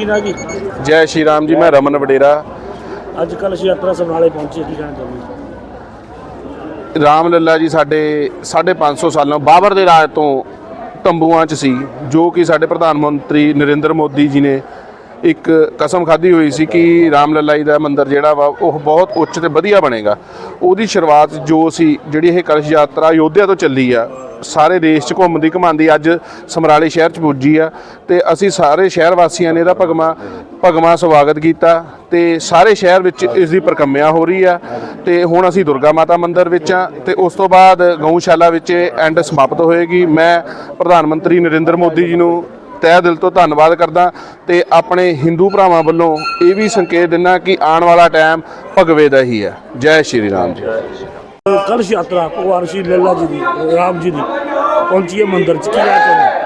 ਕੀ ਨਾ ਜੀ ਜੈ ਸ਼੍ਰੀ ਰਾਮ ਜੀ ਮੈਂ ਰਮਨ ਵਡੇਰਾ ਅੱਜ ਕੱਲ੍ਹ ਅਸੀਂ ਯਾਤਰਾ ਸਮਰਾਲੇ ਪਹੁੰਚੇ ਕੀ ਕਹਿਣਾ ਚਾਹੁੰਦੇ? ਰਾਮ ਲੱਲਾ ਜੀ ਸਾਡੇ 550 ਸਾਲਾਂ ਬਾਬਰ ਦੇ ਰਾਜ ਤੋਂ ਤੰਬੂਆਂ 'ਚ ਸੀ ਜੋ ਕਿ ਸਾਡੇ ਪ੍ਰਧਾਨ ਮੰਤਰੀ ਨਰਿੰਦਰ ਮੋਦੀ ਜੀ ਨੇ ਇੱਕ ਕਸਮ ਖਾਧੀ ਹੋਈ ਸੀ ਕਿ ਰਾਮ ਲੱਲਾ ਜੀ ਦਾ ਮੰਦਿਰ ਜਿਹੜਾ ਵਾ, ਉਹ ਬਹੁਤ ਉੱਚ ਤੇ ਵਧੀਆ ਬਣੇਗਾ। ਉਹਦੀ ਸ਼ੁਰੂਆਤ ਜੋ ਸੀ, ਜਿਹੜੀ ਇਹ ਕਲਸ਼ ਯਾਤਰਾ ਯੋਧਿਆ ਤੋਂ ਚੱਲੀ ਆ, ਸਾਰੇ ਦੇਸ਼ 'ਚ ਘੁੰਮਦੀ ਘਮਾਉਂਦੀ ਅੱਜ ਸਮਰਾਲੇ ਸ਼ਹਿਰ 'ਚ ਪੁੱਜੀ ਆ ਤੇ ਅਸੀਂ ਸਾਰੇ ਸ਼ਹਿਰ ਵਾਸੀਆਂ ਨੇ ਇਹਦਾ ਭਗਮਾ ਭਗਮਾ ਸਵਾਗਤ ਕੀਤਾ ਤੇ ਸਾਰੇ ਸ਼ਹਿਰ ਵਿੱਚ ਇਸ ਦੀ ਪ੍ਰਕੰਮਿਆ ਹੋ ਰਹੀ ਆ ਤੇ ਹੁਣ ਅਸੀਂ ਦੁਰਗਾ ਮਾਤਾ ਮੰਦਿਰ ਵਿੱਚ ਆ ਤੇ ਉਸ ਤੋਂ ਬਾਅਦ ਗਊਸ਼ਾਲਾ ਵਿੱਚ ਐਂਡ ਸਮਾਪਤ ਹੋਏਗੀ। ਮੈਂ ਪ੍ਰਧਾਨ ਮੰਤਰੀ ਨਰਿੰਦਰ ਮੋਦੀ ਜੀ ਨੂੰ ਤਹਿ ਦਿਲ ਤੋਂ ਧੰਨਵਾਦ ਕਰਦਾ ਤੇ ਆਪਣੇ ਹਿੰਦੂ ਭਰਾਵਾਂ ਵੱਲੋਂ ਇਹ ਵੀ ਸੰਕੇਤ ਦਿੰਦਾ ਕਿ ਆਉਣ ਵਾਲਾ ਟਾਈਮ ਭਗਵੇ ਦਾ ਹੀ ਹੈ ਜੈ ਸ਼੍ਰੀ ਰਾਮ ਜੀ ਕਲਸ਼ ਯਾਤਰਾ ਭਗਵਾਨ ਸ਼੍ਰੀ ਲੱਲਾ ਜੀ ਦੀ ਰਾਮ ਜੀ ਦੀ ਪਹੁੰਚੀ ਹੈ ਮੰਦਿਰ ਚ ਕੀ ਕਹਿਣਾ ਚਾਹੁੰਦੇ ਹੋ?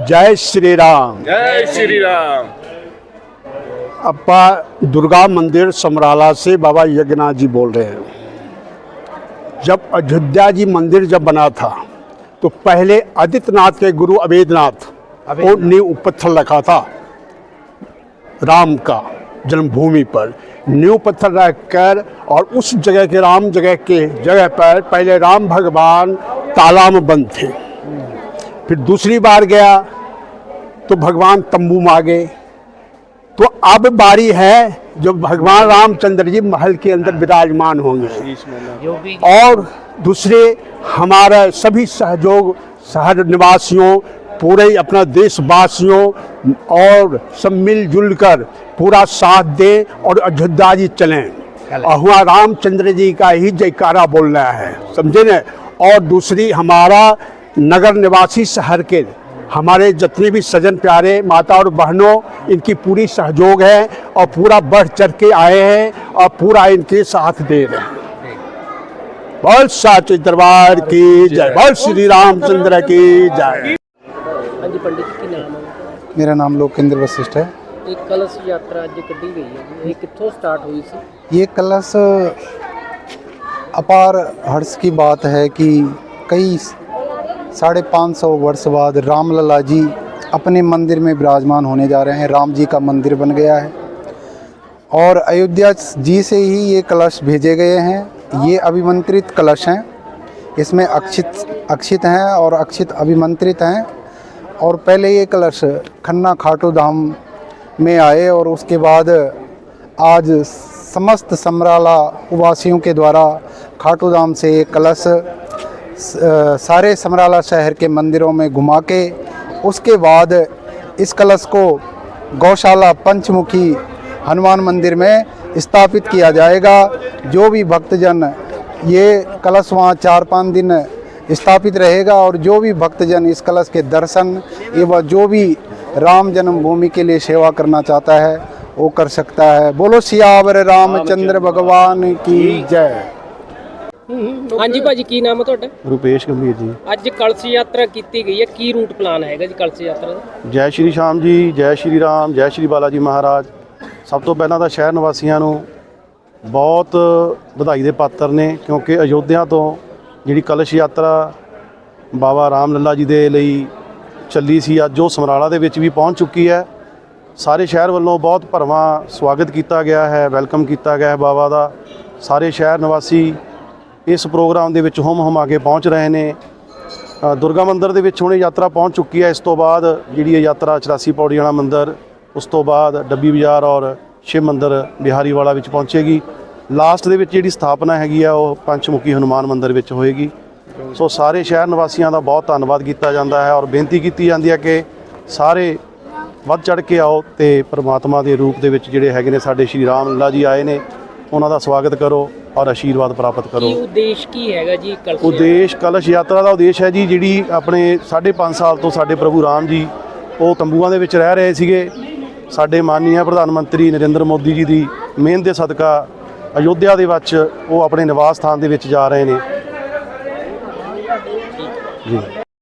जय श्री राम ਜੈ ਸ਼੍ਰੀ ਰਾਮ अप्पा दुर्गा मंदिर समराला से बाबा यज्ञनाथ जी बोल रहे हैं जब अयोध्या जी मंदिर जब बना था तो पहले आदित्यनाथ के गुरु अवेदनाथ नींव पत्थर रखा था। राम का जन्मभूमि पर नींव पत्थर रखकर और उस जगह के राम जगह के जगह पर पहले राम भगवान तालाब में बंद थे। फिर दूसरी बार गया तो भगवान तंबू में आ गए तो अब बारी है जो भगवान रामचंद्र जी महल के अंदर विराजमान होंगे। और दूसरे हमारा सभी सहयोग शहर निवासियों पूरे अपना देशवासियों और सब मिलजुल कर पूरा साथ दें और अयोध्या जी चलें। और वहाँ रामचंद्र जी का ही जयकारा बोलना है समझे न? और दूसरी हमारा नगर निवासी शहर के हमारे जितने भी सजन प्यारे माता और बहनों इनकी पूरी सहयोग है और पूरा बढ़ चढ़ के आए हैं और पूरा इनके साथ दे रहे हैं। बहुत साच दरबार की जय। बहुत श्री रामचंद्र की जय। मेरा नाम लोकेंद्र वशिष्ठ है। ये कलश अपार हर्ष की बात है कि कई साढ़े पाँच सौ वर्ष बाद रामलला जी अपने मंदिर में विराजमान होने जा रहे हैं। राम जी का मंदिर बन गया है। और अयोध्या जी से ही ये कलश भेजे गए हैं। ये अभिमंत्रित कलश हैं। इसमें अक्षित अक्षित हैं और अक्षित अभिमंत्रित हैं। और पहले ये कलश खन्ना खाटू धाम में आए और उसके बाद आज समस्त समराला वासियों के द्वारा खाटू धाम से कलश सारे समराला शहर के मंदिरों में घुमा के उसके बाद इस कलश को गौशाला पंचमुखी हनुमान मंदिर में स्थापित किया जाएगा। जो भी भक्तजन ये कलश वहाँ चार पाँच दिन स्थापित रहेगा और जो भी भक्तजन इस कलश के दर्शन एवं जो भी राम जन्मभूमि के लिए सेवा करना चाहता है वो कर सकता है। बोलो सियावर रामचंद्र भगवान की जय। ਹਾਂਜੀ ਭਾਜੀ ਕੀ ਨਾਮ ਹੈ ਤੁਹਾਡਾ? ਰੂਪੇਸ਼ ਗੰਭੀਰ ਜੀ। ਅੱਜ ਕਲਸ਼ ਯਾਤਰਾ ਕੀਤੀ ਗਈ ਹੈ ਕੀ ਰੂਟ ਪਲਾਨ ਹੈਗਾ ਜੀ ਕਲਸ਼ ਯਾਤਰਾ ਦਾ? ਜੈ ਸ਼੍ਰੀ ਸ਼ਾਮ ਜੀ ਜੈ ਸ਼੍ਰੀ ਰਾਮ ਜੈ ਸ਼੍ਰੀ ਬਾਲਾ ਜੀ ਮਹਾਰਾਜ। ਸਭ ਤੋਂ ਪਹਿਲਾਂ ਤਾਂ ਸ਼ਹਿਰ ਨਿਵਾਸੀਆਂ ਨੂੰ ਬਹੁਤ ਵਧਾਈ ਦੇ ਪਾਤਰ ਨੇ ਕਿਉਂਕਿ ਅਯੋਧਿਆ ਤੋਂ ਜਿਹੜੀ ਕਲਸ਼ ਯਾਤਰਾ ਬਾਬਾ ਰਾਮ ਲੱਲਾ ਜੀ ਦੇ ਲਈ ਚੱਲੀ ਸੀ ਅੱਜ ਉਹ ਸਮਰਾਲਾ ਦੇ ਵਿੱਚ ਵੀ ਪਹੁੰਚ ਚੁੱਕੀ ਹੈ। ਸਾਰੇ ਸ਼ਹਿਰ ਵੱਲੋਂ ਬਹੁਤ ਭਰਵਾਂ ਸਵਾਗਤ ਕੀਤਾ ਗਿਆ ਹੈ ਵੈਲਕਮ ਕੀਤਾ ਗਿਆ ਹੈ ਬਾਬਾ ਦਾ। ਸਾਰੇ ਸ਼ਹਿਰ ਨਿਵਾਸੀ ਇਸ ਪ੍ਰੋਗਰਾਮ ਦੇ ਵਿੱਚ ਹੁਮ ਹੁਮਾ ਕੇ ਪਹੁੰਚ ਰਹੇ ਨੇ। ਦੁਰਗਾ ਮੰਦਿਰ ਦੇ ਵਿੱਚ ਹੁਣ ਇਹ ਯਾਤਰਾ ਪਹੁੰਚ ਚੁੱਕੀ ਹੈ। ਇਸ ਤੋਂ ਬਾਅਦ ਜਿਹੜੀ ਇਹ ਯਾਤਰਾ 84 ਪੌੜੀ ਵਾਲਾ ਮੰਦਿਰ, ਉਸ ਤੋਂ ਬਾਅਦ ਡੱਬੀ ਬਾਜ਼ਾਰ ਔਰ ਸ਼ਿਵ ਮੰਦਿਰ ਬਿਹਾਰੀ ਵਾਲਾ ਵਿੱਚ ਪਹੁੰਚੇਗੀ। ਲਾਸਟ ਦੇ ਵਿੱਚ ਜਿਹੜੀ ਸਥਾਪਨਾ ਹੈਗੀ ਆ, ਉਹ ਪੰਚਮੁਖੀ ਹਨੂਮਾਨ ਮੰਦਿਰ ਵਿੱਚ ਹੋਏਗੀ। ਸੋ ਸਾਰੇ ਸ਼ਹਿਰ ਨਿਵਾਸੀਆਂ ਦਾ ਬਹੁਤ ਧੰਨਵਾਦ ਕੀਤਾ ਜਾਂਦਾ ਹੈ ਔਰ ਬੇਨਤੀ ਕੀਤੀ ਜਾਂਦੀ ਹੈ ਕਿ ਸਾਰੇ ਵੱਧ ਚੜ ਕੇ ਆਓ ਤੇ ਪ੍ਰਮਾਤਮਾ ਦੇ ਰੂਪ ਦੇ ਵਿੱਚ ਜਿਹੜੇ ਹੈਗੇ ਨੇ, ਸਾਡੇ ਸ਼੍ਰੀ ਰਾਮ ਲੱਲਾ ਜੀ ਆਏ ਨੇ। ਉਹਨਾਂ ਦਾ ਸਵਾਗਤ ਕਰੋ। ਔਰ ਆਸ਼ੀਰਵਾਦ ਪ੍ਰਾਪਤ ਕਰੋ। ਕੀ ਉਦੇਸ਼ ਕੀ ਹੈਗਾ ਜੀ ਕਲਸ਼ ਉਦੇਸ਼ ਕਲਸ਼ ਯਾਤਰਾ ਦਾ ਉਦੇਸ਼ ਹੈ ਜੀ ਜਿਹੜੀ ਆਪਣੇ 5.5 ਸਾਲ ਤੋਂ ਸਾਡੇ ਪ੍ਰਭੂ ਰਾਮ ਜੀ ਉਹ ਤੰਬੂਆਂ ਦੇ ਵਿੱਚ ਰਹਿ ਰਹੇ ਸੀਗੇ। ਸਾਡੇ ਮਾਨਨੀय ਪ੍ਰਧਾਨ ਮੰਤਰੀ ਨਰਿੰਦਰ ਮੋਦੀ ਜੀ ਦੀ ਮਿਹਨਤ ਦੇ ਸਦਕਾ ਅਯੋਧਿਆ ਦੇ ਵਿੱਚ ਉਹ ਆਪਣੇ ਨਿਵਾਸ ਸਥਾਨ ਦੇ ਵਿੱਚ ਜਾ ਰਹੇ ਨੇ। ਜੀ।